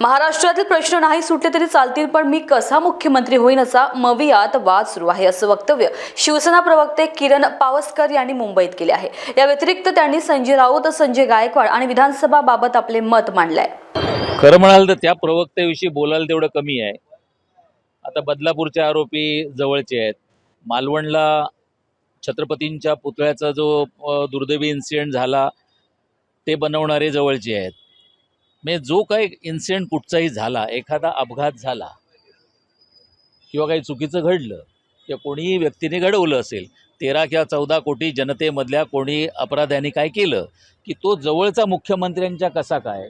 महाराष्ट्रातील प्रश्न नाही सुटले तरी चालतील पण मी कसा मुख्यमंत्री होईन असा मवियात वाद सुरू आहे असं वक्तव्य शिवसेना प्रवक्ते किरण पावसकर यांनी मुंबईत केले आहे. या व्यतिरिक्त त्यांनी संजय राऊत संजय गायकवाड आणि विधानसभा बाबत आपले मत मांडलंय. खरं म्हणाल तर त्या प्रवक्त्याविषयी बोलायला तेवढं कमी आहे. आता बदलापूरचे आरोपी जवळचे आहेत. मालवणला छत्रपतींच्या पुतळ्याचा जो दुर्दैवी इन्सिडेंट झाला ते बनवणारे जवळचे आहेत. म्हणजे जो काही इन्सिडेंट कुठचाही झाला एखादा अपघात झाला किंवा काही चुकीचं घडलं किंवा कोणीही व्यक्तीने घडवलं असेल तेरा किंवा चौदा कोटी जनतेमधल्या कोणी अपराध्याने काय केलं की तो जवळचा मुख्यमंत्र्यांच्या कसा काय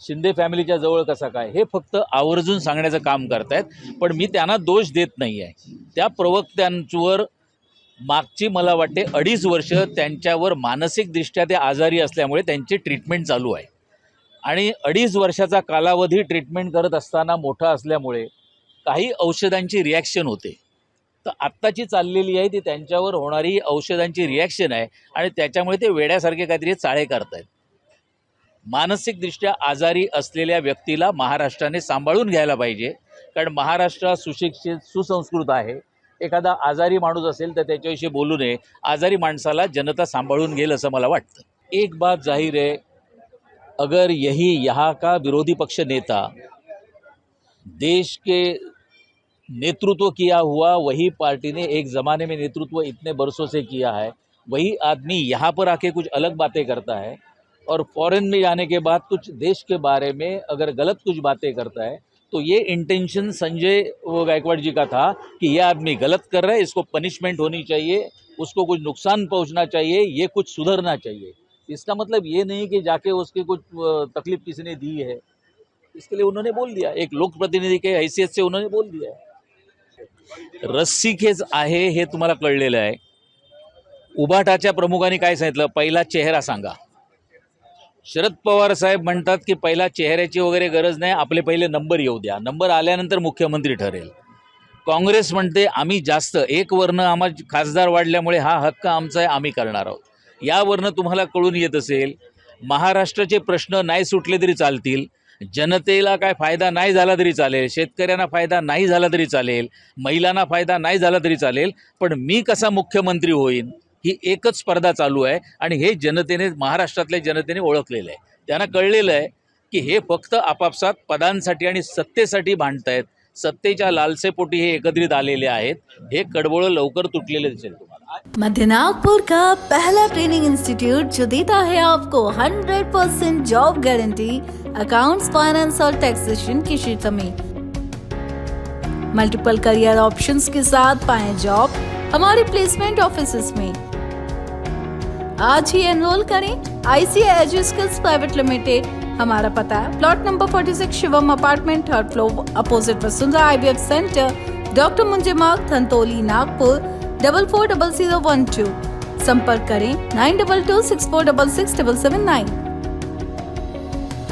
शिंदे फॅमिलीच्या जवळ कसा काय हे फक्त आवर्जून सांगण्याचं काम करतायत. पण मी त्यांना दोष देत नाही आहे त्या प्रवक्त्यांवर मागची मला वाटते अडीच वर्ष त्यांच्यावर मानसिकदृष्ट्या ते आजारी असल्यामुळे त्यांची ट्रीटमेंट चालू आहे. आणि अडीच वर्षाचा कालावधी ट्रीटमेंट करत असताना मोठा असल्यामुळे काही औषधांची रिॲक्शन होते. तर आत्ताची चाललेली आहे ती त्यांच्यावर होणारी औषधांची रिॲक्शन आहे आणि त्याच्यामुळे ते वेड्यासारखे काहीतरी चाळे करतायत. मानसिकदृष्ट्या आजारी असलेल्या व्यक्तीला महाराष्ट्राने सांभाळून घ्यायला पाहिजे कारण महाराष्ट्र सुशिक्षित सुसंस्कृत आहे. एखादा आजारी माणूस असेल तर त्याच्याविषयी बोलू नये. आजारी माणसाला जनता सांभाळून घेईल असं मला वाटतं. एक बात जाहीर आहे अगर यही यहाँ का विरोधी पक्ष नेता देश के नेतृत्व किया हुआ, वही पार्टी ने एक ज़माने में नेतृत्व इतने बरसों से किया है, वही आदमी यहाँ पर आके कुछ अलग बातें करता है और फॉरेन में जाने के बाद कुछ देश के बारे में अगर गलत कुछ बातें करता है तो ये इंटेंशन संजय गायकवाड़ जी का था कि ये आदमी गलत कर रहा है, इसको पनिशमेंट होनी चाहिए, उसको कुछ नुकसान पहुँचना चाहिए, ये कुछ सुधरना चाहिए। इसका मतलब ये नहीं कि जाके उसके कुछ तकलीफ किसी ने दी है। इसके लिए उन्होंने बोल दिया। एक लोक प्रतिनिधी के हैसियत से उन्होंने बोल दिया है। रस्सीखेच आहे हे तुम्हाला कळलेलं आहे. उभाटाच्या प्रमुखांनी काय सांगितलं? पहिला चेहरा सांगा. शरद पवार साहेब म्हणतात की पहिला चेहऱ्याची वगैरे गरज नाही आपले पहिले नंबर येऊ द्या. नंबर आल्यानंतर मुख्यमंत्री ठरेल. काँग्रेस म्हणते आम्ही जास्त एक वर्ण आम्हा खासदार वाढल्यामुळे हा हक्क आमचा आहे आम्ही करणार आहोत. यावरनं तुम्हाला कळून येत असेल महाराष्ट्राचे प्रश्न नाही सुटले तरी चालतील जनतेला काय फायदा नाही झाला तरी चालेल शेतकऱ्यांना फायदा नाही झाला तरी चालेल महिलांना फायदा नाही झाला तरी चालेल पण मी कसा मुख्यमंत्री होईन ही एकच स्पर्धा चालू आहे आणि हे जनतेने महाराष्ट्रातल्या जनतेने ओळखलेलं आहे. त्यांना कळलेलं आहे की हे फक्त आपापसात पदांसाठी आणि सत्तेसाठी भांडत आहेत सत्तेच्या लालसेपोटी हे एकत्रित आलेले आहेत हे कडबोळं लवकर तुटलेलं दिसेल तुम्हाला. मध्य नागपुर का पहला ट्रेनिंग इंस्टीट्यूट जो देता है आपको 100% जॉब गारंटी अकाउंट्स फाइनेंस और टैक्सेशन के क्षेत्र में। मल्टीपल करियर ऑप्शंस के साथ पाए जॉब हमारे प्लेसमेंट ऑफ़िस में। आज ही एनरोल करें आईसीआई स्किल्स प्राइवेट लिमिटेड हमारा पता है plot number 46 Shivam apartment third floor opposite Vasundhara IVF centre doctor Munje Marg Dhantoli Nagpur. double four double zero one two संपर्क करें nine double two six four double six double seven nine